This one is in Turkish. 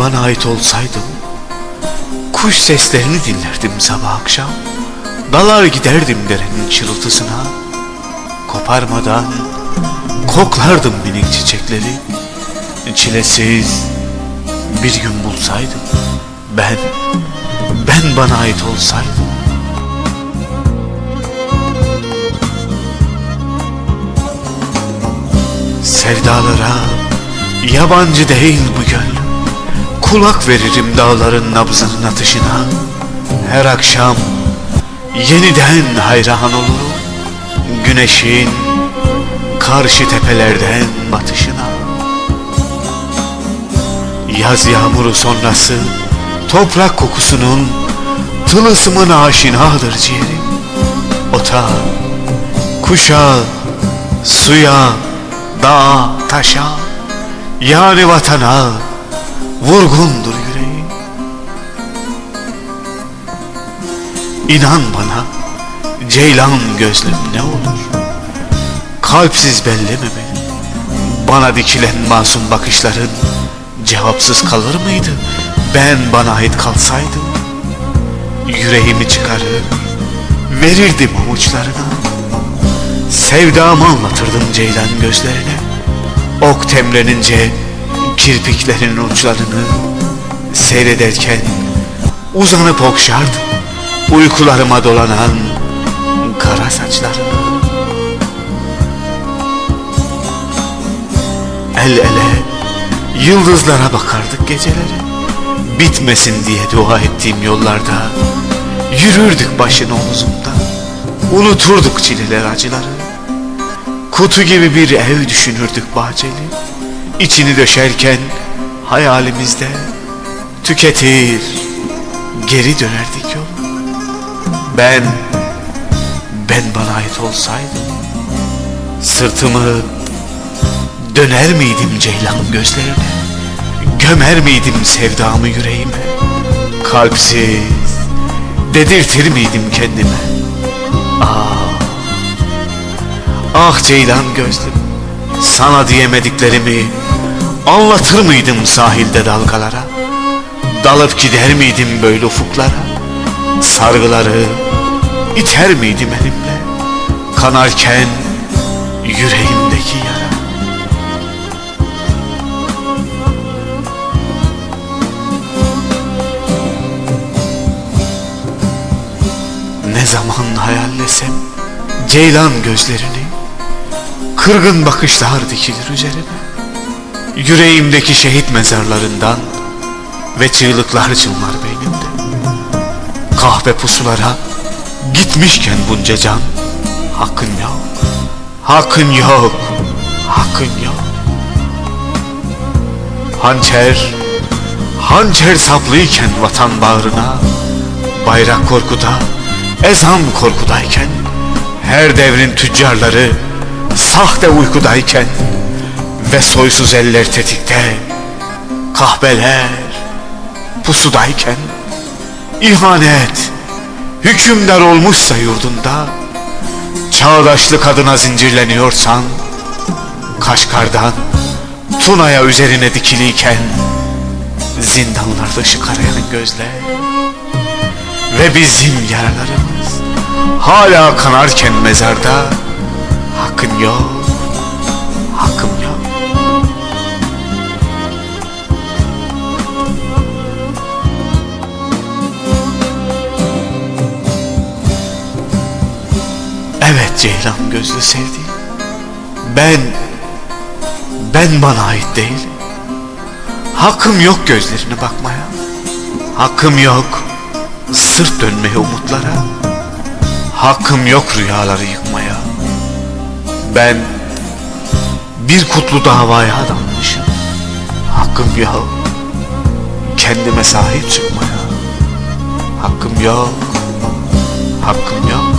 bana ait olsaydım Kuş seslerini dinlerdim sabah akşam. Dalar giderdim derenin çırıltısına. Koparmadan koklardım minik çiçekleri. Çilesiz bir gün bulsaydım Ben, ben bana ait olsaydım. Sevdalara yabancı değil bu gönlüm Kulak veririm dağların nabzının atışına. Her akşam yeniden hayran olurum Güneşin karşı tepelerden batışına. Yaz yağmuru sonrası toprak kokusunun Tılısımına aşinadır ciğerim. Ota, kuşa, suya, dağa, taşa Yani vatana vurgundur yüreğim. İnan bana ceylan gözlüm ne olur? Kalpsiz bellememeli Bana dikilen masum bakışların Cevapsız kalır mıydı? Ben bana ait kalsaydım Yüreğimi çıkarır Verirdim avuçlarına. Sevdamı anlatırdım ceylan gözlerine. Ok temrenince kirpiklerin uçlarını Seyrederken uzanıp okşardım Uykularıma dolanan kara saçlarını El ele yıldızlara bakardık geceleri. Bitmesin diye dua ettiğim yollarda Yürürdük başını omuzumda Unuturduk çileler acıları. Kutu gibi bir ev düşünürdük bahçeli İçini döşerken hayalimizde Tüketir geri dönerdik yol Ben ben bana ait olsaydım Sırtımı döner miydim ceylan gözlerine? Gömer miydim sevdamı yüreğime? Kalpsiz dedirtir miydim kendime? Ah Ah ceylan gözlüm Sana diyemediklerimi Anlatır mıydım sahilde dalgalara? Dalıp gider miydim böyle ufuklara? Sargıları iter miydim elimle? Kanarken yüreğimdeki yara. Ne zaman hayallesem Ceylan gözlerini Kırgın bakışlar dikilir üzerine. Yüreğimdeki şehit mezarlarından Ve çığlıklar çınlar beynimde. Kahve pusulara Gitmişken bunca can Hakkın yok Hakkın yok Hakkın yok. Hançer Hançer saplıyken vatan bağrına Bayrak korkuda Ezan korkudayken Her devrin tüccarları Sahte uykudayken Ve soysuz eller tetikte Kahveler Pusudayken İhanet Hükümdar olmuşsa yurdunda Çağdaşlık adına zincirleniyorsan Kaşgar'dan Tuna'ya üzerine dikiliyken Zindanlarda ışık arayan gözler Ve bizim yaralarımız Hala kanarken mezarda Hakkın yok. Hakkım yok. Evet Ceylan gözlü sevdiğim. Ben Ben bana ait değilim Hakkım yok gözlerine bakmaya. Hakkım yok Sırt dönmeye umutlara. Hakkım yok rüyaları yıkmaya Ben Bir kutlu davaya adanmışım Hakkım yok. Kendime sahip çıkmaya Hakkım yok. Hakkım yok